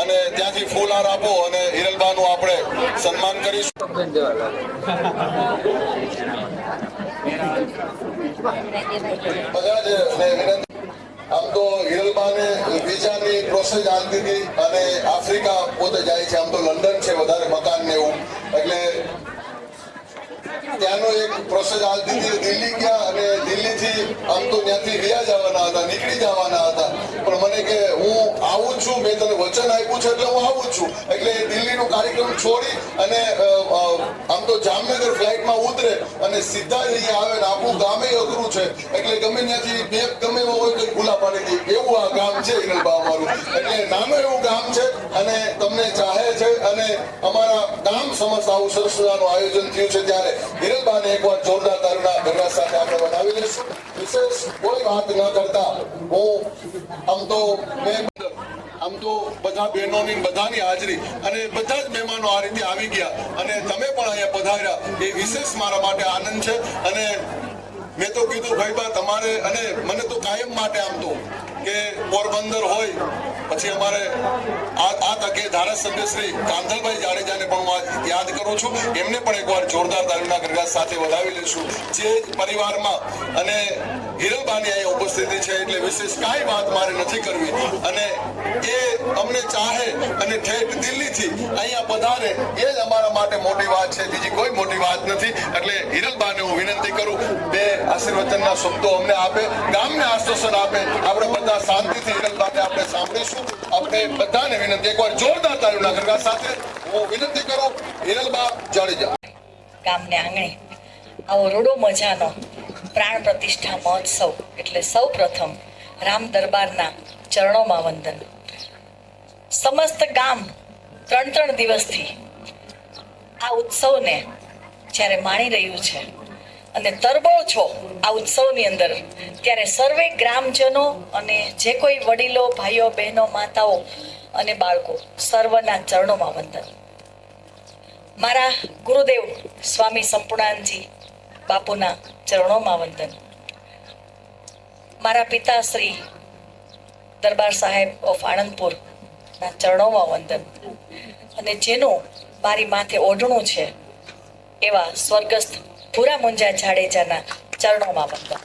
અને ત્યાંથી ફૂલહાર આપો અને હિરલબાનું આપણે સન્માન કરીશું. આમ તો હિરલબાને વિઝાની પ્રોસેસ હતી અને આફ્રિકા પોતે જાય છે. આમ તો લંડન છે વધારે મકાન ને એવું. એટલે ત્યાંનો એક પ્રોસેસ આજથી દિલ્હી ગયા અને દિલ્હીથી આમ તો ત્યાંથી રહ્યા જવાના હતા, નીકળી જવાના હતા. પણ મને કે હું આવું છું, મેં તને વચન આપ્યું છે એટલે હું આવું છું. એટલે દિલ્હીનો કાર્યક્રમ છોડી અને આમ તો જામનગર ફ્લાઇટમાં ઉતરે અને સીધા જ અહીંયા આવે ને આપણું ગામે અઘરું છે. એટલે ગમે ત્યાંથી બે ગમે એવો હોય તો ખુલ્લા પાડી દઈએ એવું આ ગામ છે હિરલબા અમારું? એટલે નાનું એવું ગામ છે અને તમને ચાહે છે અને અમારા ગામ સમસ્ત આવું સરસ આયોજન થયું છે ત્યારે. હિરલબાને એકવાર જોરદાર તારુના ગરબા સાથે આપણે બનાવી લઈશું. વિશેષ કોઈ વાત ન કરતા હું આમ તો આમ તો બધા બહેનોની બધાની હાજરી અને બધા જ મહેમાનો આ રીતે આવી ગયા અને તમે પણ અહીંયા પધાર્યા. એ વિશેષ મારા માટે આનંદ છે અને મેં તો કીધું, ભાઈ તમારે અને મને તો કાયમ માટે આમ તો કે પોરબંદર હોય, પછી અમારે આ તકે ધારાસભ્ય શ્રી કાંધલભાઈ જાડેજાને પણ હું યાદ કરું છું. એમને પણ એકવાર જોરદાર તાલીમના ગરગા સાથે વધાવી લઈશું. જે પરિવારમાં અને હિરલબાની અહીંયા ઉપસ્થિતિ છે એટલે વિશેષ કાંઈ વાત મારે નથી કરવી. અને એ અમને ચાહે અને ઠેઠ દિલ્હીથી અહીંયા પધારે, એ જ અમારા માટે મોટી વાત છે. બીજી કોઈ મોટી વાત નથી. એટલે હિરલબાને હું વિનંતી કરું, બે આશીર્વચનના શબ્દો અમને આપે, ગામને આશ્વાસન આપે. આપણે બધા શાંતિથી હિરલબાને આપણે સાંભળીશું. આપણે બધાને વિનંતી, એકવાર જોરદાર તાલીમના ગરગા સાથે હું વિનંતી કરું, હિરલબા જાડેજા. ગામને આંગણે આવો રોડો મજાનો પ્રાણ પ્રતિષ્ઠા મહોત્સવ, એટલે સૌ પ્રથમ રામ દરબારના ચરણોમાં વંદન. સમસ્ત ગામ ત્રણ ત્રણ દિવસથી આ ઉત્સવને જ્યારે માણી રહ્યું છે અને તરબો છો આ ઉત્સવની અંદર. ત્યારે સર્વે ગ્રામજનો અને જે કોઈ વડીલો, ભાઈઓ, બહેનો, માતાઓ અને બાળકો સર્વના ચરણોમાં વંદન. મારા ગુરુદેવ સ્વામી સંપૂર્ણાનજી બાપુના ચરણોમાં વંદન. મારા પિતા શ્રી દરબાર સાહેબ ઓફ આણંદપુર ના ચરણોમાં વંદન. અને જેનું મારી માથે ઓઢણું છે એવા સ્વર્ગસ્થ ભૂરા મુંજા જાડેજાના ચરણોમાં વંદન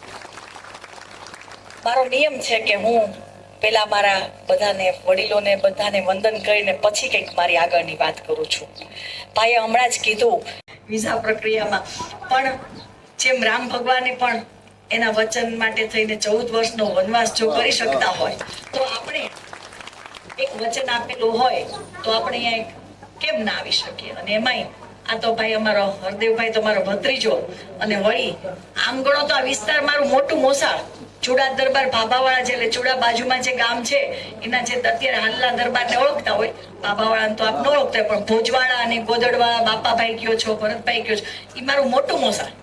મારો નિયમ છે કે હું પેલા મારા બધાને, વડીલોને, બધાને વંદન કરીને પછી કંઈક મારી આગળની વાત કરું છું. ભાઈએ હમણાં જ કીધું વિઝા પ્રક્રિયામાં, પણ જેમ રામ ભગવાને પણ એના વચન માટે થઈને ચૌદ વર્ષનો વનવાસ જો કરી શકતા હોય, તો આપણે એક વચન આપેલું હોય, તો આપણે અહીંયા કેમ ના આવી શકીએ? અને એમાંય આ તો ભાઈ અમારો હરદેવભાઈ તો મારો ભત્રીજો અને વળી આમ ગણો તો આ વિસ્તાર મારું મોટું મોસાળ. ચુડા દરબાર ભાભાવાળા છે એટલે ચૂડા બાજુમાં જે ગામ છે એના જે અત્યારે હાલના દરબારને ઓળખતા હોય બાબાવાળાને તો આપ ન ઓળખતા પણ ભોજવાળા અને ગોદડવાળા બાપાભાઈ કયો છો ભરતભાઈ કયો છો એ મારું મોટું મોસાળ.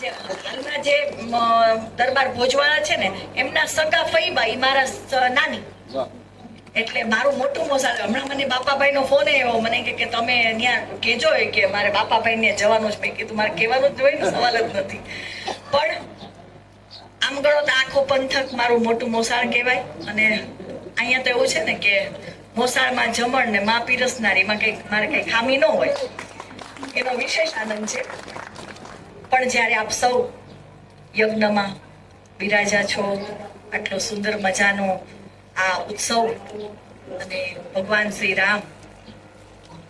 જે હાલના જે દરબાર ભોજવાળા છે ને એમના સગા ફઈબા ઈ મારા નાની. એટલે મારું મોટું મોસાળ હમણાં મને બાપાભાઈ નો ફોન આવ્યો. મને કે તમે ત્યાં કેજો કે મારે બાપાભાઈ ને જવાનું છે. મેં કીધું, મારે કહેવાનું જ હોય ને, સવાલ જ નથી. પણ આમ ગણો તો આખો પંથક મારું મોટું મોસાળ કહેવાય. અને અહીંયા તો એવું છે ને કે મોસાળમાં જમણ ને મા પીરસનારી, એમાં કંઈક મારે કંઈ ખામી ન હોય. એનો વિશેષ આનંદ છે. પણ જ્યારે આપ સૌ યજ્ઞમાં બિરાજા છો, આટલો સુંદર મજાનો આ ઉત્સવ અને ભગવાન શ્રી રામ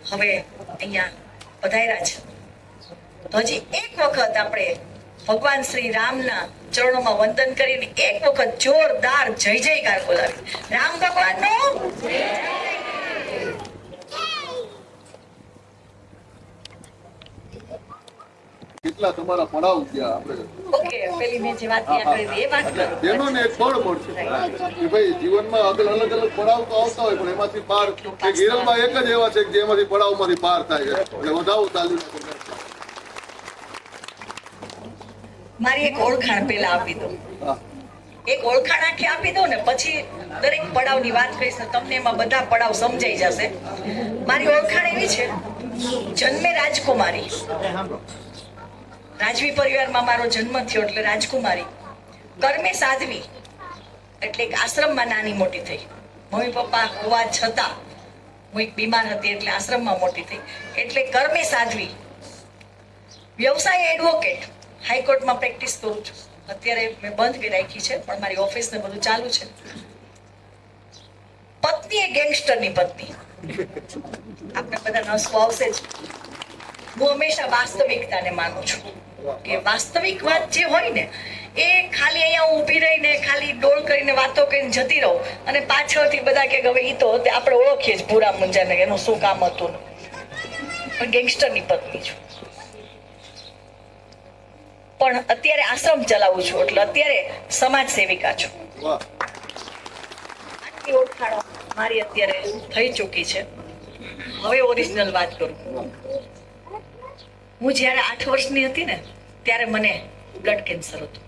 હવે અહીંયા પધાર્યા છે. તો હજી એક વખત આપણે ભગવાન શ્રી રામના ચરણોમાં વંદન કરીને એક વખત જોરદાર જય જયકાર બોલાવી રામ ભગવાનનો કીધું કેટલા તમારા પડાવ ગયા આપણે? એનો ને એક ફળ મળશે. કે ભાઈ જીવનમાં અલગ અલગ અલગ પડાવ તો આવતા હોય પણ એમાંથી પાર હિરલમાં એક જ એવા છે કે જેમાંથી પડાવમાંથી પાર થાય છે. એટલે વધાવો તાલીમ મારી એક ઓળખાણ પેલા આપી દો. એક ઓળખાણ આખી આપી દો ને પછી દરેક પડાવની વાત કરીશ ને તમને એમાં બધા પડાવ સમજાઈ જશે. મારી ઓળખાણ એવી છે જન્મે રાજકુમારી. રાજવી પરિવારમાં મારો જન્મ થયો એટલે રાજકુમારી. કર્મે સાધવી. એટલે એક આશ્રમમાં નાની મોટી થઈ. મમ્મી પપ્પા હોવા છતાં હું એક બીમાર હતી એટલે આશ્રમમાં મોટી થઈ. એટલે કર્મે સાધવી. વ્યવસાય એડવોકેટ હાઈકોર્ટમાં પ્રેક્ટિસ કરું છું. અત્યારે મેં બંધ કરી રાખી છે, પણ મારી ઓફિસ ને બધું ચાલુ છે. પત્ની એ ગેંગસ્ટરની પત્ની. આપણે બધા નસો આવશે જ. હું હંમેશા વાસ્તવિકતાને માનું છું. કે વાસ્તવિક વાત જે હોય ને એ ખાલી અહીંયા હું ઊભી રહીને ખાલી ડોળ કરીને વાતો કરીને જતી રહું અને પાછળથી બધા કે હવે એ તો આપણે ઓળખીએ જ ભૂરા મુંજાને એનું શું કામ હતું. પણ ગેંગસ્ટરની પત્ની છું. પણ અત્યારે આશ્રમ ચલાવું છું એટલે અત્યારે સમાજ સેવિકા છું. આટલી ઓળખાણો મારી અત્યારે થઈ ચૂકી છે. હવે ઓરિજિનલ વાત કરું. હું જ્યારે આઠ વર્ષની હતી ને, ત્યારે મને બ્લડ કેન્સર હતું.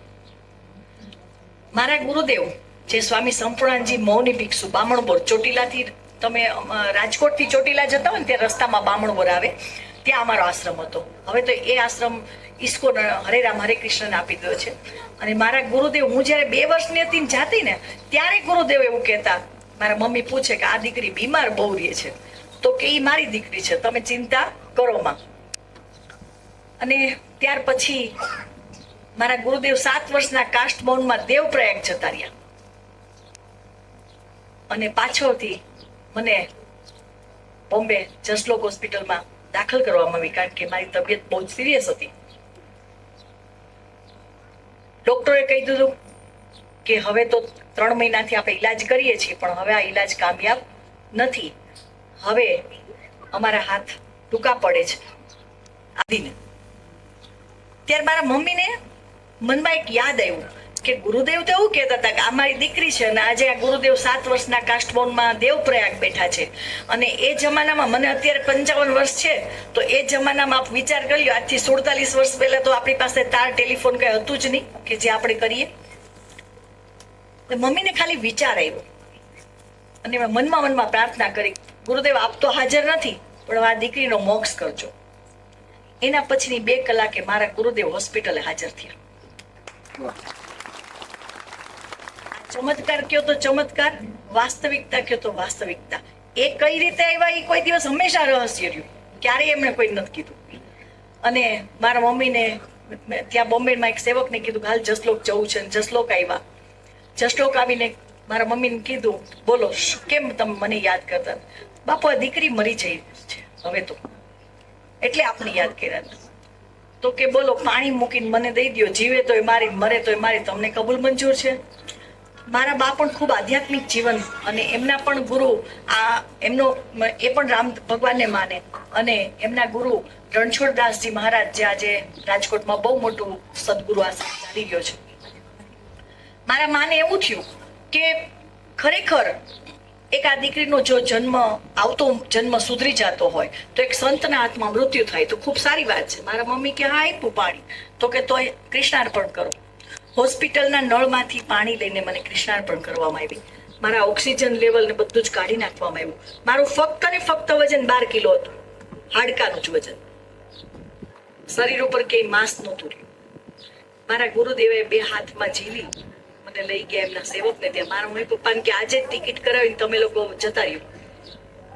મારા ગુરુદેવ, જે સ્વામી સંપૂર્ણજી મૌની ભિક્ષુ બામણબોર ચોટીલાથી તમે રાજકોટથી ચોટીલા જતા હોય ને, ત્યાં રસ્તામાં બામણબોર આવે, ત્યાં અમારો આશ્રમ હતો. હવે તો એ આશ્રમ ઇસ્કોન હરે રામ, હરે કૃષ્ણને આપી દીધો છે. અને મારા ગુરુદેવ, હું જ્યારે બે વર્ષની હતી જાતી ને, ત્યારે ગુરુદેવ એવું કહેતા, મારા મમ્મી પૂછે કે આ દીકરી બીમાર બહુ રહે છે. તો કે એ મારી દીકરી છે. તમે ચિંતા કરો માં. અને ત્યાર પછી મારા ગુરુદેવ સાત વર્ષના કાસ્ટ બાઉન્ડમાં દેવપ્રયાગ જતા રહ્યા. અને પાછળથી મને બોમ્બે જસલોક હોસ્પિટલમાં દાખલ કરવામાં આવી કારણ કે મારી તબિયત બહુ સિરિયસ હતી. ડોક્ટરે કહી દીધું કે હવે તો ત્રણ મહિનાથી આપણે ઈલાજ કરીએ છીએ, પણ હવે આ ઈલાજ કામયાબ નથી. હવે અમારા હાથ ટૂંકા પડે છે. આદિને ત્યારે મારા મમ્મીને મનમાં એક યાદ આવ્યું કે ગુરુદેવ તો એવું કહેતા હતા કે આ મારી દીકરી છે અને આજે આ ગુરુદેવ સાત વર્ષના કાસ્ટબોનમાં દેવપ્રયાગ બેઠા છે. અને એ જમાનામાં મને અત્યારે પંચાવન વર્ષ છે, તો એ જમાનામાં આપ વિચાર કર્યો આજથી સુડતાલીસ વર્ષ પહેલા તો આપણી પાસે તાર ટેલિફોન કઈ હતું જ નહીં કે જે આપણે કરીએ. તો મમ્મીને ખાલી વિચાર આવ્યો. અને મનમાં મનમાં પ્રાર્થના કરી, ગુરુદેવ આપ તો હાજર નથી, પણ આ દીકરીનો મોક્ષ કરજો. એના પછીની બે કલાકે મારા ગુરુદેવ હોસ્પિટલે હાજર થયા. ચમત્કાર કયો તો ચમત્કાર, વાસ્તવિકતા કયો તો વાસ્તવિકતા. એ કઈ રીતે આવ્યા એ કોઈ દિવસ હંમેશા રહસ્ય રહ્યું. ક્યારેય એમણે કોઈ નથી કીધું. અને મારા મમ્મીને, ત્યાં બોમ્બેમાં એક સેવકને કીધું હાલ જસલોક જવું છે જસલોક આવ્યા. જસલોક આવીને મારા મમ્મીને કીધું, બોલો કેમ તમે મને યાદ કરતા? બાપુ, આ દીકરી મરી જઈ છે. હવે તો? એટલે આપણે યાદ કર્યા. તો કે બોલો, પાણી મૂકીને મને દઈ દ્યો. જીવે તોય મારી, મરે તોય મારી. તમને કબૂલ મંજૂર છે? મારા બા પણ ખૂબ આધ્યાત્મિક જીવન અને એમના પણ ગુરુ આ એમનો એ પણ રામ ભગવાનને માને. અને એમના ગુરુ રણછોડદાસજી મહારાજ જે આજે રાજકોટમાં બહુ મોટું સદગુરુ આશ્રમ ચાલી ગયો છે. મારા માને એવું થયું કે ખરેખર એક આ દીકરીનો જો જન્મ આવતો જન્મ સુધરી જતો હોય, તો એક સંતના હાથમાં મૃત્યુ થાય, તો ખૂબ સારી વાત છે. મારા મમ્મી કે, હા આપ્યું પાણી. તો કે, તોય કૃષ્ણાર્પણ કરો. હોસ્પિટલના નળમાંથી પાણી લઈને મને કૃષ્ણાર્પણ કરવામાં આવી. મારા ઓક્સિજન લેવલ ને બધું જ કાઢી નાખવામાં આવ્યું. મારું ફક્ત ને ફક્ત વજન બાર કિલો હતું. હાડકાનું જ વજન. શરીર ઉપર ક્યાંય માંસ નહોતું રહ્યું. મારા ગુરુદેવે બે હાથમાં ઝીલી મને લઈ ગયા એમના સેવકને. ત્યાં મારા મમ્મી પપ્પાને કે આજે ટિકિટ કરાવીને તમે લોકો જતા રહ્યો.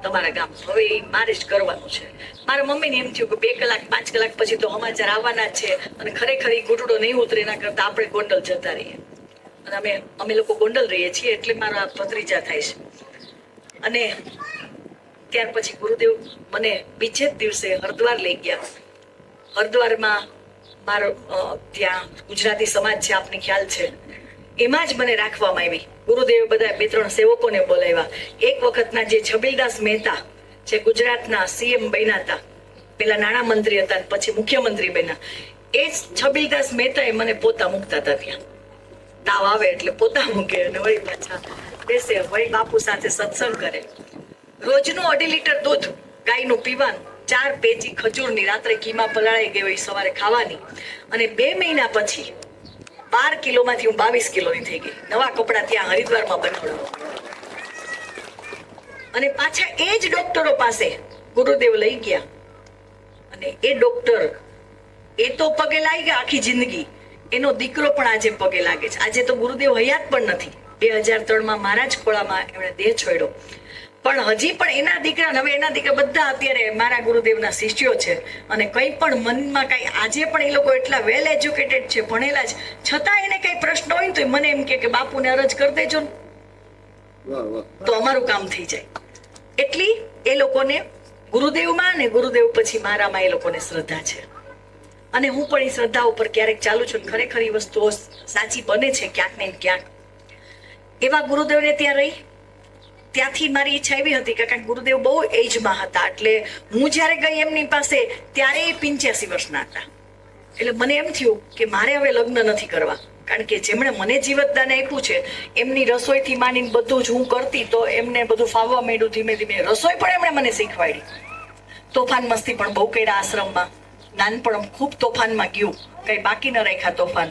તમારા ગામ. હવે મારે જ કરવાનું છે. મારા મમ્મીને એમ થયું કે બે કલાક, પાંચ કલાક પછી તો સમાચાર આવવાના છે અને ખરેખર એ ઘૂંટડો નહીં ઉતરે, એના કરતા આપણે ગોંડલ જતા રહીએ. અને અમે અમે લોકો ગોંડલ રહીએ છીએ એટલે મારા ભત્રીજા થાય છે. અને ત્યાર પછી ગુરુદેવ મને બીજે જ દિવસે હરદ્વાર લઈ ગયા. હરદ્વારમાં મારો ત્યાં ગુજરાતી સમાજ છે, આપને ખ્યાલ છે. એમાં જ મને રાખવામાં આવી. ગુરુદેવે બધા બે ત્રણ સેવકોને બોલાવ્યા. એક વખતના જે છબીલદાસ મહેતા, જે ગુજરાતના સીએમ બન્યા હતા, પેલા નાણામંત્રી હતા પછી મુખ્યમંત્રી બન્યા, એ છબીલદાસ છબીલદાસ મહેતાએ મને પોતા મૂકતા હતા ત્યાં. તાવ આવે એટલે પોતા મૂકે અને વળી પાછા બેસે, વળી બાપુ સાથે સત્સંગ કરે. રોજનું અઢી લીટર દૂધ, ગાયનું પીવાનું, ચાર પેચી ખજૂરની, રાત્રે ઘીમાં પલાળાઈ ગઈ હોય સવારે ખાવાની. અને બે મહિના પછી બાર કિલોમાંથી હું બાવીસ કિલોની થઈ ગઈ. નવા કપડાં ત્યાં હરિદ્વારમાં બનાવડાવ અને પાછા એ જ ડોક્ટરો પાસે ગુરુદેવ લઈ ગયા. અને એ ડોક્ટર, એ તો પગે લાગી ગયા આખી જિંદગી. એનો દીકરો પણ આજે પગે લાગે છે. આજે તો ગુરુદેવ હયાત પણ નથી. બે હજાર ત્રણમાં મારા જ ખોળામાં એમણે દેહ છોડ્યો. પણ હજી પણ એના દીકરા હવે એના દીકરા બધા અત્યારે મારા ગુરુદેવના શિષ્યો છે. અને કંઈ પણ મનમાં કાંઈ આજે પણ એ લોકો એટલા વેલ એજ્યુકેટેડ છે ભણેલા છે. છતાં એને કંઈ પ્રશ્ન હોય ને તો મને એમ કે કે બાપુને અરજ કરી દેજો તો અમારું કામ થઈ જાય. એટલી એ લોકોને ગુરુદેવમાં અને ગુરુદેવ પછી મારામાં એ લોકોને શ્રદ્ધા છે. અને હું પણ એ શ્રદ્ધા ઉપર ક્યારેક ચાલુ છું ખરેખર એ વસ્તુઓ સાચી બને છે ક્યાંક ને ક્યાંક. એવા ગુરુદેવને ત્યાં રહી. ત્યાંથી મારી ઈચ્છા એવી હતી કે કારણ ગુરુદેવ બહુ એજમાં હતા. એટલે હું જ્યારે ગઈ એમની પાસે, ત્યારે એ પિંચ્યાસી વર્ષના હતા. એટલે મને એમ થયું કે મારે હવે લગ્ન નથી કરવા. કારણ કે જેમણે મને જીવતદાન આપ્યું છે, એમની રસોઈથી માંડીને બધું જ હું કરતી, તો એમને બધું ફાવવા માંડ્યું ધીમે ધીમે. રસોઈ પણ એમણે મને શીખવાડી. તોફાન મસ્તી પણ બહુ કર્યા આશ્રમમાં. નાનપણ ખૂબ તોફાનમાં ગયું. કઈ બાકી ન રાખ્યા તોફાન.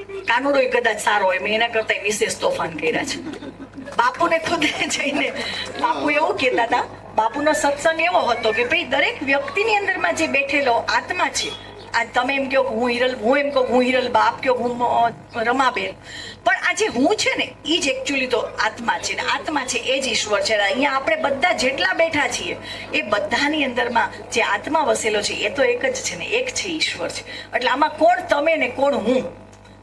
કાનુડો કદાચ સારો હોય, મેં એના કરતા વિશેષ તોફાન કર્યા છે. બાપુને ખુદ જઈને બાપુ એવું કહેતા હતા, બાપુનો સત્સંગ એવો હતો કે ભાઈ દરેક વ્યક્તિની અંદરમાં જે બેઠેલો આત્મા છે, આ તમે એમ કહો હું હિરલ, હું એમ કહું હું હિરલ, બાપ કહો હું રમાબેન. પણ આ જે હું છે ને એ જ એકચ્યુઅલી તો આત્મા છે ને, આત્મા છે એ જ ઈશ્વર છે. અહીંયા આપણે બધા જેટલા બેઠા છીએ, એ બધાની અંદરમાં જે આત્મા વસેલો છે, એ તો એક જ છે ને, એક છે ઈશ્વર છે. એટલે આમાં કોણ તમે ને કોણ હું?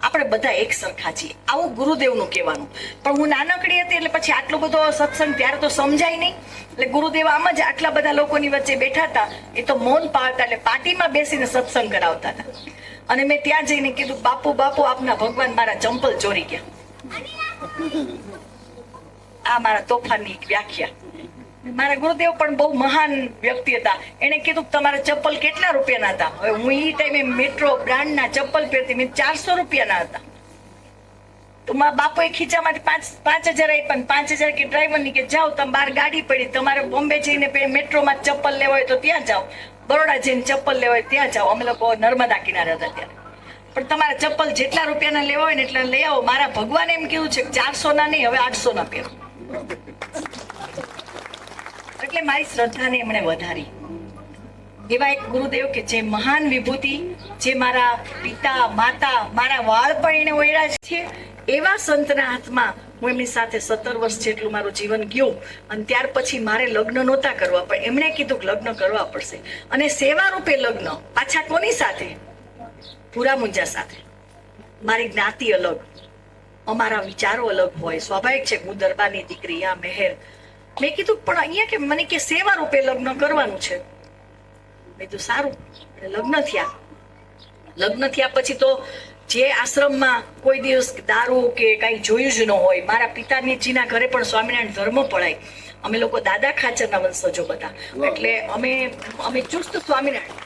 આપણે બધા એક સરખા છીએ. આવું ગુરુદેવનું કહેવાનું. પણ હું નાનકડી હતી એટલે પછી આટલો બધો સત્સંગ ત્યારે તો સમજાય નહીં. એટલે ગુરુદેવ આમ જ આટલા બધા લોકોની વચ્ચે બેઠા હતા. એ તો મૌન પાડતા એટલે પાર્ટીમાં બેસીને સત્સંગ કરાવતા હતા. અને મેં ત્યાં જઈને કીધું, બાપુ બાપુ, આપના ભગવાન મારા ચંપલ ચોરી ગયા. આ મારા તોફાનની એક વ્યાખ્યા. મારા ગુરુદેવ પણ બહુ મહાન વ્યક્તિ હતા. એને કીધું તમારા ચપ્પલ કેટલા રૂપિયાના હતા? હવે હું એ ટાઈમે મેટ્રો બ્રાન્ડના ચપ્પલ પહેરતી મેં ચારસો રૂપિયાના હતા. તો મારા બાપુએ ખીચામાંથી પાંચ પાંચ હજાર આપ્યા પાંચ હજાર કે ડ્રાઈવરની કે જાઓ, તમે બહાર ગાડી પડી, તમારે બોમ્બે જઈને મેટ્રોમાં ચપ્પલ લેવા હોય તો ત્યાં જાઓ. બરોડા જઈને ચપ્પલ લેવા હોય ત્યાં જાઓ. અમે લોકો નર્મદા કિનારે હતા ત્યારે. પણ તમારા ચપ્પલ જેટલા રૂપિયાના લેવા હોય ને એટલા લઈ આવો. મારા ભગવાને એમ કેવું છે ચારસો ના નહીં, હવે આઠસો ના પહેરો. એટલે મારી શ્રદ્ધાને એમણે વધારી. એવા એક ગુરુદેવ કે જે મહાન વિભૂતિ, જે મારા પિતા, માતા, મારા વાળ પણ એને ઓળ્યા છે, એવા સંતના હાથમાં હું એમની સાથે સત્તર વર્ષ જેટલું મારું જીવન ગયું અને ત્યાર પછી મારે લગ્ન નહોતા કરવા, પણ એમણે કીધું કે લગ્ન કરવા પડશે. અને સેવા રૂપે લગ્ન, પાછા કોની સાથે? પૂરા મુંજા સાથે. મારી જ્ઞાતિ અલગ. અમારા વિચારો અલગ હોય. સ્વાભાવિક છે હું દરબારની દીકરી આ મહેર મેં કીધું પણ અહીંયા કે મને કે સેવા રૂપે લગ્ન કરવાનું છે. મેં કીધું સારું લગ્ન થયા. લગ્ન થયા પછી તો જે આશ્રમમાં કોઈ દિવસ દારૂ કે કાંઈ જોયું જ ન હોય મારા પિતાજીના ઘરે પણ સ્વામિનારાયણ ધર્મ પડાય. અમે લોકો દાદા ખાચરના વંશજો બધા. એટલે અમે અમે ચુસ્ત સ્વામિનારાયણ.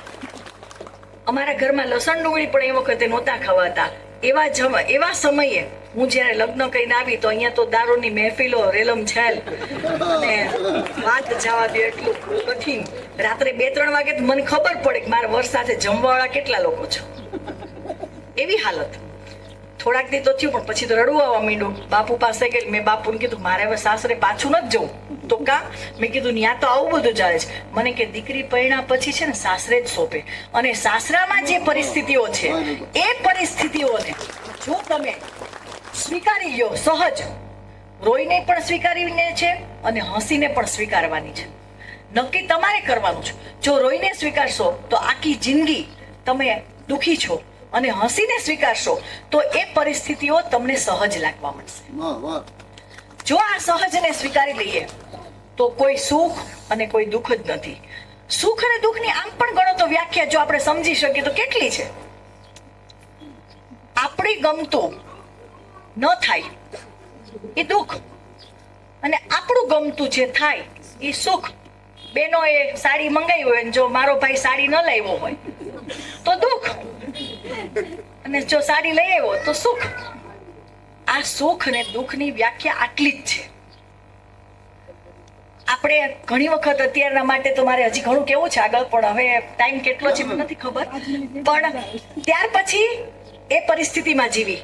અમારા ઘરમાં લસણ ડુંગળી પણ એ વખતે નહોતા ખવાતા. એવા જમ એવા સમયે હું જ્યારે લગ્ન કરીને આવી તો અહીંયા તો દારૂની મહેફિલો, રેલમ છેલ અને વાત જવા દે એટલું કઠિન. રાત્રે બે, ત્રણ વાગે તો મને ખબર પડે કે મારા વર્ષ સાથે જમવાવાળા કેટલા લોકો છે. એવી હાલત. થોડાક દી તો થયું, પણ પછી તો રડવું આવવા માંડ્યું. બાપુ પાસે ગઈ મેં બાપુને કીધું, મારે હવે સાસરે પાછું નથી જવું. તો કા? મેં કીધું ત્યાં તો આવું બધું ચાલે છે. મને કે, દીકરી પરિણા પછી છે ને સાસરે જ સોંપે. અને સાસરામાં જે પરિસ્થિતિઓ છે, એ પરિસ્થિતિઓને જો તમે સ્વીકારી લ્યો સહજ. રોઈને પણ સ્વીકારીને છે અને હસીને પણ સ્વીકારવાની છે. નક્કી તમારે કરવાનું છે. જો રોઈને સ્વીકારશો તો આખી જિંદગી તમે દુખી છો અને હસીને સ્વીકારશો તો એ પરિસ્થિતિઓ તમને સહજ લાગવા મળશે જો આ સહજને સ્વીકારી લઈએ તો કોઈ સુખ અને કોઈ દુઃખ જ નથી. સુખ અને દુઃખની આમ પણ ગણો તો વ્યાખ્યા જો આપણે સમજી શકીએ તો કેટલી છે? આપણી ગમતું ન થાય. એ દુઃખ. અને આપણું ગમતું જે થાય, એ સુખ. બેનો એ સાડી મંગાવી હોય જો મારો ભાઈ સાડી ન લાવ્યો હોય, તો દુઃખ. અને જો સાડી લઈ આવ્યો, તો સુખ. આ સુખ અને દુઃખની વ્યાખ્યા આટલી જ છે. આપણે ઘણી વખત અત્યારના માટે તો મારે હજી ઘણું કેવું છે આગળ, પણ હવે ટાઈમ કેટલો છે નથી ખબર. પણ ત્યાર પછી એ પરિસ્થિતિમાં જીવી.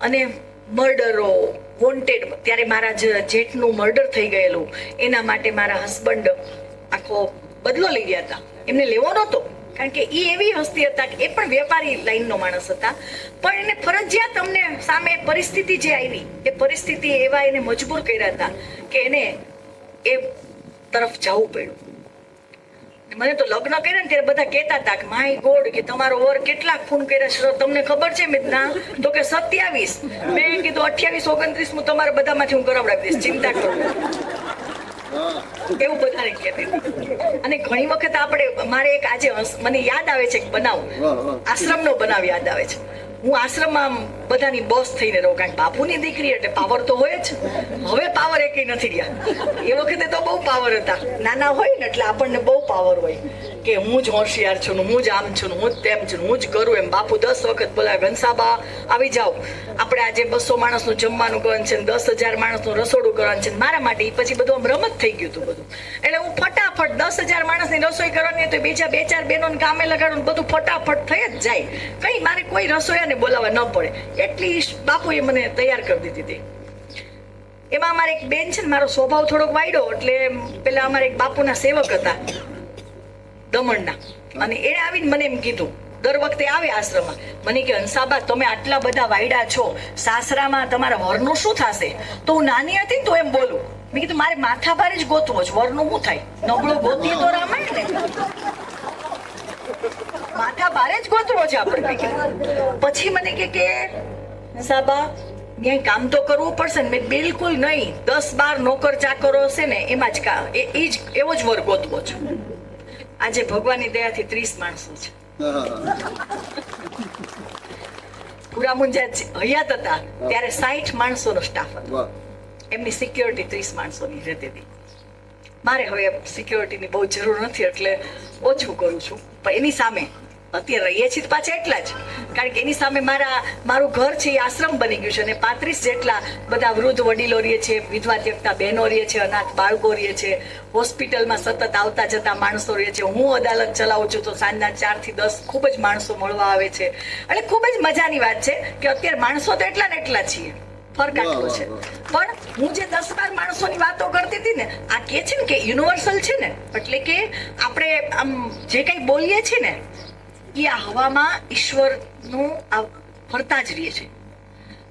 અને મર્ડરો વોન્ટેડ ત્યારે મારા જેઠનું મર્ડર થઈ ગયેલું. એના માટે મારા હસબન્ડ આખો બદલો લઈ ગયા હતા. એમને લેવો નહોતો. કારણ કે એ એવી હસ્તી હતા કે એ પણ વેપારી લાઈનનો માણસ હતા. પણ એને ફરજિયાત અમને સામે પરિસ્થિતિ જે આવી, એ પરિસ્થિતિ એવા એને મજબૂર કર્યા હતા કે એને એ તરફ જવું પડ્યું. મને તો લગ્ન કર્યા ને ત્યારે બધા કહેતા હતા કે માય ગોડ કે તમારો ઓર કેટલા ખૂન કર્યા છે. તમને ખબર છે મિતના? તો કે સત્યાવીસ. મેં કીધું અઠ્યાવીસ ઓગણત્રીસ હું તમારા બધામાંથી હું કરાવડાવી દઈશ. ચિંતા કરો. એવું બધાને કહેતી અને ઘણી વખત આપણે મારે એક આજે મને યાદ આવે છે કે બનાવ. આશ્રમનો બનાવ યાદ આવે છે. હું આશ્રમમાં બધાની બોસ થઈને રહું કારણ કે બાપુની દીકરી એટલે પાવર તો હોય જ. હવે પાવર એકેય નથી રહ્યા. એ વખતે તો બહુ પાવર હતા. નાના હોય ને એટલે આપણને બહુ પાવર હોય કે હું જ હોશિયાર છું હું જ આમ છું હું જ તેમ છું હું જ કરું એમ. બાપુ દસ વખત બોલા ઘનસાબા, આવી જાઓ. આપણે આજે બસો માણસનું જમવાનું કરવાનું છે દસ હજાર માણસનું રસોડું કરવાનું છે મારા માટે એ પછી બધું આમ રમત થઈ ગયું હતું બધું. એટલે હું ફટાફટ દસ હજાર માણસની રસોઈ કરવાની તો બીજા બે ચાર બહેનોને કામે લગાડું બધું ફટાફટ થઈ જ જાય. કંઈ મારે કોઈ રસોઈયાને બોલાવવા ન પડે. એટલી બાપુએ મને તૈયાર કરી દીધી હતી. એમાં અમારે એક બેન છે ને, મારો સ્વભાવ થોડોક વાયડો, એટલે પેલા અમારે એક બાપુના સેવક હતા, દમણના. અને એણે આવીને મને એમ કીધું, દર વખતે આવે આશ્રમમાં. મને કે, હંસાબા, તમે આટલા બધા વાયડા છો. સાસરામાં તમારા વરનું શું થશે? તો હું નાની હતી ને તો એમ બોલું. મેં કીધું મારે માથાભાર જ ગોતવો છે. વરનું શું થાય? નબળો ગોતીએ તો રામાયણ. ને માથા ભારે જ ગોતવો છે આપણે પછી મને કે કે સાબા ત્યાં કામ તો કરવું પડશે ને મેં બિલકુલ નહીં. દસ બાર નોકર ચાકરો હશે ને એમાં જ કા એ જ એવો જ વર ગોતવો છે. આજે ભગવાનની દયાથી ત્રીસ માણસો છે. પૂરા મુંજા હયાત હતા ત્યારે સાઠ માણસોનો સ્ટાફ હતો. એમની સિક્યોરિટી ત્રીસ માણસોની રહેતી હતી. મારે હવે સિક્યોરિટીની બહુ જરૂર નથી, એટલે ઓછું કરું છું. પણ એની સામે અત્યારે રહીએ છીએ પાછા એટલા જ. કારણ કે એની સામે મારા, મારું ઘર છે, એ આશ્રમ બની ગયું છે અને પાંત્રીસ જેટલા બધા વૃદ્ધ વડીલો રહે છે, વિધવા ત્યક્તા બહેનો રહીએ છે, અનાથ બાળકો રહીએ છે, હોસ્પિટલમાં સતત આવતા જતા માણસો રહે છે. હું અદાલત ચલાવું છું તો સાંજના ચારથી દસ ખૂબ જ માણસો મળવા આવે છે. એટલે ખૂબ જ મજાની વાત છે કે અત્યારે માણસો તો એટલા ને એટલા છીએ. ફરક આટલો છે. પણ હું જે દસ બાર માણસોની વાતો કરતી હતી ને આ કે છે ને કે યુનિવર્સલ છે ને એટલે કે આપણે આમ જે કંઈ બોલીએ છીએ ને એ આ હવામાં ઈશ્વરનું આ ફરતા જ રહે છે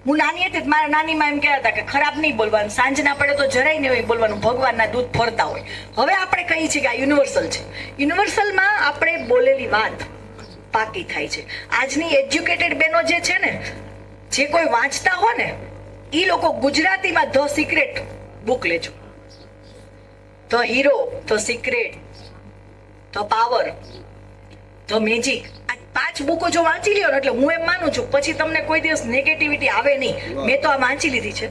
હું નાની હતી મારા નાનીમાં એમ કહેતા હતા કે ખરાબ નહીં બોલવાનું સાંજના પડે તો જરાય નહીં હોય બોલવાનું ભગવાનના દૂધ ફરતા હોય. હવે આપણે કહીએ છીએ કે આ યુનિવર્સલ છે. યુનિવર્સલમાં આપણે બોલેલી વાત પાકી થાય છે. આજની એજ્યુકેટેડ બહેનો જે છે ને જે કોઈ વાંચતા હોય ને એ લોકો ગુજરાતીમાં ધ સિક્રેટ બુક લેજો the hero the secret the power the magic આ પાંચ બુકો જો વાંચી લ્યો ને એટલે હું એમ માનું છું પછી તમને કોઈ દિવસ નેગેટિવિટી આવે નહીં. મેં તો આ વાંચી લીધી છે.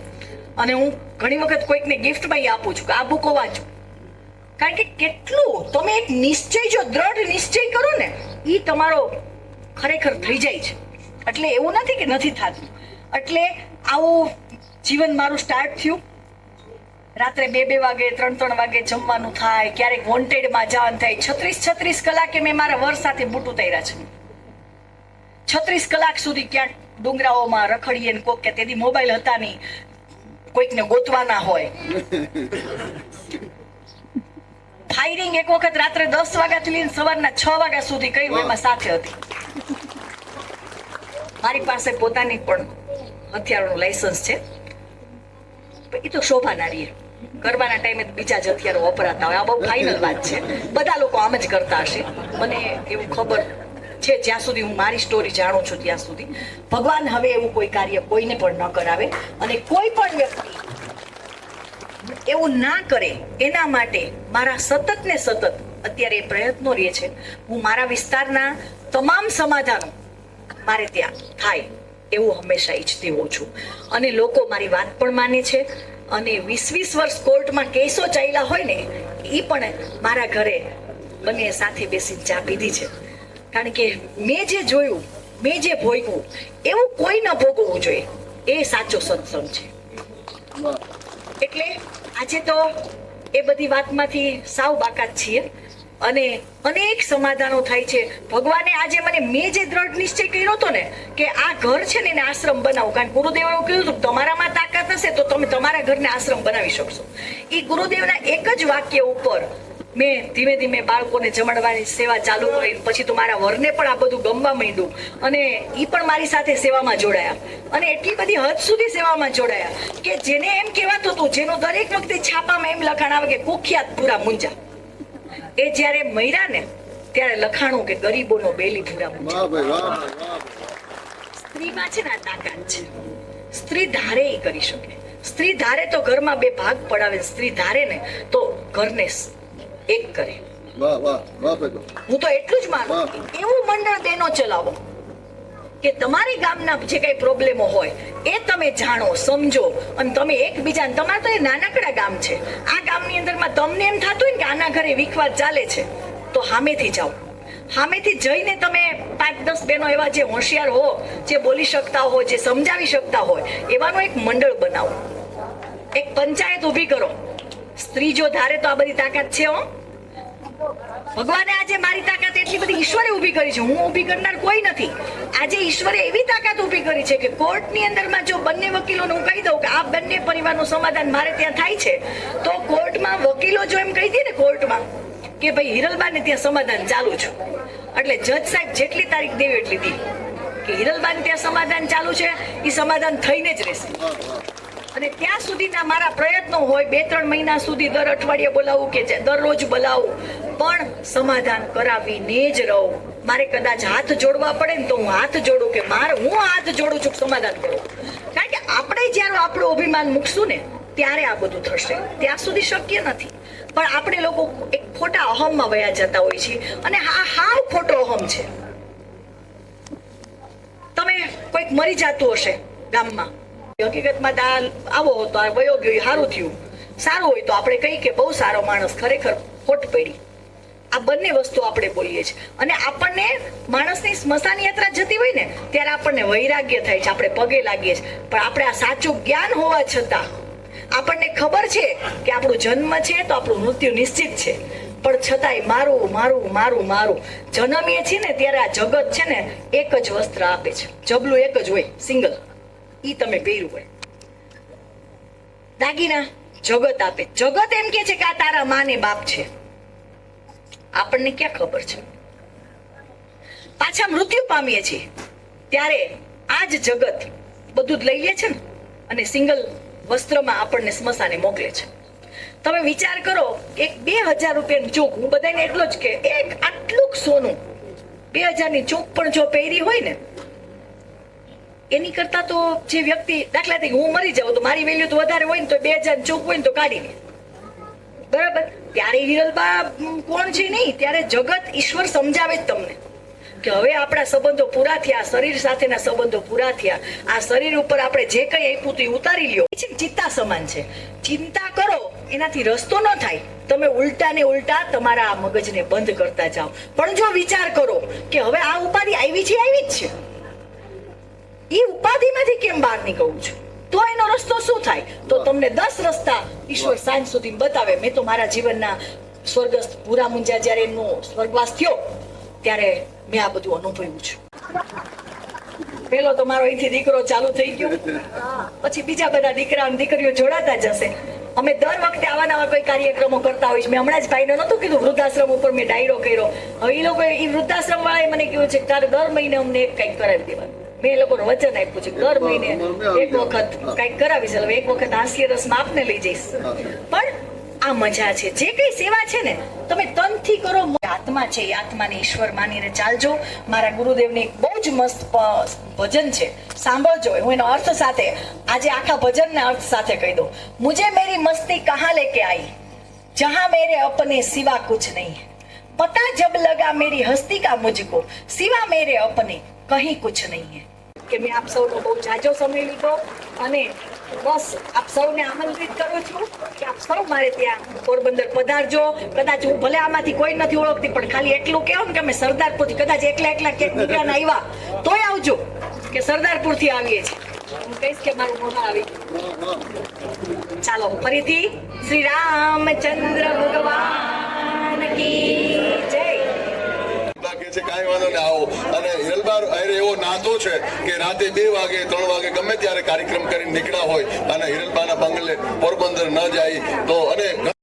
અને હું ઘણી વખત કોઈકને ગિફ્ટમાં આપું છું કે આ બુકો વાંચો. કારણ કે કેટલું તમે એક નિશ્ચય જો દ્રઢ નિશ્ચય કરો ને એ તમારો ખરેખર થઈ જાય છે. એટલે એવું નથી કે નથી થતું. એટલે આવું જીવન મારું સ્ટાર્ટ થયું. રાત્રે બે બે વાગે, ત્રણ ત્રણ વાગે જમવાનું થાય, ક્યારેક વોન્ટેડમાં જવાનું થાય. છત્રીસ છત્રીસ કલાકે મેં મારા વર સાથે બૂટું તૈયાર છે. છત્રીસ કલાક સુધી ક્યાંક ડુંગરાઓમાં રખડીએ ને કોક કે તેથી મોબાઈલ હતા નહીં. કોઈકને ગોતવાના હોય. ફાયરિંગ એક વખત રાત્રે દસ વાગ્યાથી લઈને સવારના છ વાગ્યા સુધી કર્યું એમાં સાથે હતી. મારી પાસે પોતાની પણ હથિયારનું લાયસન્સ છે. એ તો શોભા નારીએ. કરવાના ટાઈમે બીજા જ હથિયારો વપરાતા હોય. આ બહુ ફાઇનલ વાત છે. બધા લોકો આમ જ કરતા હશે. મને એવું ખબર છે જ્યાં સુધી હું મારી સ્ટોરી જાણું છું ત્યાં સુધી. ભગવાન હવે એવું કોઈ કાર્ય કોઈને પણ ન કરાવે અને કોઈ પણ વ્યક્તિ એવું ના કરે એના માટે મારા સતત ને સતત અત્યારે પ્રયત્નો રહે છે. હું મારા વિસ્તારના તમામ સમાધાનો મારે ત્યાં થાય. એવું હંમેશા ઈચ્છતી હોઉં છું. અને લોકો મારી વાત પણ માને છે. અને વીસ વીસ વર્ષ કોર્ટમાં કેસો ચાલ્યા હોય ને એ પણ મારા ઘરે બંને સાથે બેસીને ચા પીધી છે. કારણ કે મેં જે જોયું મેં જે ભોગવું એવું કોઈ ન ભોગવવું જોઈએ. એ સાચો સત્સંગ છે. એટલે આજે તો એ બધી વાતમાંથી સાવ બાકાત છીએ. અને અનેક સમાધાનો થાય છે. ભગવાને આજે મને મેં જે દ્રઢ નિશ્ચય કર્યો હતો ને, કે આ ઘર છે ને એને આશ્રમ બનાવો. કારણ કે એવું કહ્યું હતું તમારામાં તાકાત હશે તો તમે તમારા ઘરને આશ્રમ બનાવી શકશો. એ ગુરુદેવના એક જ વાક્ય ઉપર મેં ધીમે ધીમે બાળકોને જમાડવાની સેવા ચાલુ કરી પછી તો મારા વરને પણ આ બધું ગમવા માંડ્યું. અને એ પણ મારી સાથે સેવામાં જોડાયા. અને એટલી બધી હદ સુધી સેવામાં જોડાયા કે જેને એમ કહેવાતું હતું, જેનો દરેક વખતે છાપામાં એમ લખાણ આવે કે કુખ્યાત પૂરા મુંજા. એ જ્યારે મર્યા ને ત્યારે લખાણું કે ગરીબોનો બેલી વાહ સ્ત્રીમાં છે ને તાકાત છે. સ્ત્રી ધારે એ કરી શકે. સ્ત્રી ધારે તો ઘરમાં બે ભાગ પડાવે સ્ત્રી ધારે ને તો ઘરને એક કરે. હું તો એટલું જ માનું. એવું મંડળ બેનો ચલાવો. કે તમારી ગામના જે કઈ પ્રોબ્લેમો હોય, એ તમે જાણો, સમજો. અને તમે એકબીજાને, તમારે તો એ નાનકડા ગામ છે. આ ગામની અંદરમાં તમને એમ થતું હોય કે આના ઘરે વિખવાદ ચાલે છે, તો સામેથી જાઓ. સામેથી જઈને તમે પાંચ, દસ બહેનો એવા જે હોશિયાર હો, જે બોલી શકતા હો, જે સમજાવી શકતા હોય, એવાનું એક મંડળ બનાવો. એક પંચાયત ઊભી કરો. સ્ત્રી જો ધારે તો આ બધી તાકાત છે, હો. ભગવાને આજે મારી તાકાત એટલી બધી ઈશ્વરે ઊભી કરી છે. હું ઊભી કરનાર કોઈ નથી. આજે ઈશ્વરે એવી તાકાત ઊભી કરી છે કે કોર્ટની અંદરમાં જો બંને વકીલોને હું કહી દઉં કે આ બંને પરિવારનું સમાધાન મારે ત્યાં થાય છે, તો કોર્ટમાં વકીલો જો એમ કહી દે ને કોર્ટમાં કે ભાઈ હિરલબાને ત્યાં સમાધાન ચાલુ છે. એટલે જજ સાહેબ જેટલી તારીખ દેવી એટલી દી. કે હિરલબાને ત્યાં સમાધાન ચાલુ છે એ સમાધાન થઈને જ રહેશે. અને ત્યાં સુધીના મારા પ્રયત્નો હોય, બે ત્રણ મહિના સુધી દર અઠવાડિયે બોલાવું કે દરરોજ બોલાવું, પણ સમાધાન કરાવીને જ રહું. મારે કદાચ હાથ જોડવા પડે ને તો હું હાથ જોડું કે મારે, હું હાથ જોડું છું સમાધાન કરું. કારણ કે આપણે જ્યારે આપણું અભિમાન મૂકશું ને, ત્યારે આ બધું થશે. ત્યાં સુધી શક્ય નથી. પણ આપણે લોકો એક ખોટા અહમમાં વયા જતા હોય છીએ અને આ હાવ ખોટો અહમ છે. તમે કોઈક મરી જતું હશે ગામમાં. હકીકતમાં દા આવો હતો વયો ગયો સારું થયું. સારું હોય તો આપણે કહીએ કે બહુ સારો માણસ, ખરેખર ખોટ પડી. આ બંને વસ્તુ આપણે બોલીએ છીએ. અને આપણને માણસની સ્મશાન યાત્રા જતી હોય ને, ત્યારે આપણને વૈરાગ્ય થાય છે, આપણે પગે લાગીએ છીએ. પણ આપણે આ સાચું જ્ઞાન હોવા છતાં, આપણને ખબર છે કે આપણું જન્મ છે તો આપણું મૃત્યુ નિશ્ચિત છે. પણ છતાંય મારું મારું મારું મારું જન્મીએ છીએ ને, ત્યારે આ જગત છે ને, એક જ વસ્ત્ર આપે છે. જબલું એક જ હોય, સિંગલ. ઈ તમે પહેર્યું હોય. દાગીના, જગત આપે. જગત એમ કે છે કે આ તારા માને બાપ છે. આપણને ક્યાં ખબર છે? પાછા મૃત્યુ પામીએ છીએ. ત્યારે આ જ જગત બધું જ લઈ લે છે ને? અને સિંગલ વસ્ત્રમાં આપણને સ્મશાને મોકલે છે. તમે વિચાર કરો, એક બે હજાર રૂપિયાની ચોક, હું બધાને એટલો જ કે, એક આટલું સોનું. બે હજારની ચોક પણ જો પહેરી હોય ને, એની કરતા તો જે વ્યક્તિ દાખલા તરીકે હું મરી જાઉં તો મારી વેલ્યુ તો વધારે હોય ને, તો બે હજાર ચોક હોય ને, તો કાઢીને બરાબર? ત્યારે હિરલબા કોણ છે નહીં? ત્યારે જગત ઈશ્વર સમજાવે જ તમને કે હવે આપણા સંબંધો પૂરા થયા, શરીર સાથેના સંબંધો પૂરા થયા. આ શરીર ઉપર આપણે જે કંઈ આપ્યું હતું ઉતારી લ્યો. છે ચિંતા સમાન છે. ચિંતા કરો, એનાથી રસ્તો ન થાય. તમે ઉલટા ને ઉલટા તમારા આ મગજને બંધ કરતા જાઓ. પણ જો વિચાર કરો કે હવે આ ઉપાધિ આવી છે, આવી જ છે. એ ઉપાધિમાંથી કેમ બહાર નીકળવું છું? તો એનો રસ્તો શું થાય? તો તમને દસ રસ્તા ઈશ્વર સાંજ સુધી બતાવે. મેં તો મારા જીવનના સ્વર્ગસ્થ ભૂરા મુંજા જ્યારે એમનો સ્વર્ગવાસ થયો, ત્યારે મેં આ બધું અનુભવ્યું છું. પેલો તો મારો અહીંથી દીકરો ચાલુ થઈ ગયો. પછી બીજા બધા દીકરા અને દીકરીઓ જોડાતા જશે. અમે દર વખતે આવા કોઈ કાર્યક્રમો કરતા છે મેં હમણાં જ ભાઈને નહોતું કીધું, વૃદ્ધાશ્રમ ઉપર મેં ડાયરો કર્યો. હવે એ લોકો એ વૃદ્ધાશ્રમ વાળાએ મને કહ્યું છે કે તારે દર મહિને અમને એક કંઈક કરાવી દેવાનું. મેં એ લોકોનું વચન આપ્યું છે. દર મહિને એક વખત કંઈક કરાવીશ હવે એક વખત હાસ્ય રસમાં આપને લઈ જઈશ. પણ આ મજા છે. જે કઈ સેવા છે ને તમે તનથી કરો. આત્મા છે. એ આત્માને ઈશ્વર માનીને ચાલજો. મારા ગુરુદેવની એક બહુ જ મસ્ત ભજન છે. સાંભળજો. હું એનો અર્થ સાથે આજે આખા ભજનને અર્થ સાથે કહી દઉં. મુજે મેરી મસ્તી કહા લેકે આઈ? જહા મેરે અપને સિવા કુછ નહીં. પતા જબ લગા મેરી હસ્તી કા મુજકો. સિવા મેરે અપને કહી કુછ નહીં હૈ. કે મેં આપ સૌનો બહુ જાજો સમય લીધો અને બસ આપ સૌને આમંત્રિત કરું છું કે આપ સૌ મારે ત્યાં પોરબંદર પધારજો. કદાચ હું ભલે આમાંથી કોઈ નથી ઓળખતી, પણ ખાલી એટલું કહેવું ને કે અમે સરદારપુરથી, કદાચ એકલા એકલા ક્યાંક નીકળ્યા આવ્યા, તોય આવજો કે સરદારપુરથી આવીએ છીએ. હું કહીશ કે મારું મોઢા આવી ચાલો, ફરીથી શ્રી રામચંદ્ર ભગવાન કી નહીં. આવો અને હિરલબાર અરે એવો નાતો છે કે રાતે બે વાગે, ત્રણ વાગે ગમે ત્યારે કાર્યક્રમ કરીને નીકળ્યા હોય અને હિરલબાના બંગલે પોરબંદર ન જાય તો અને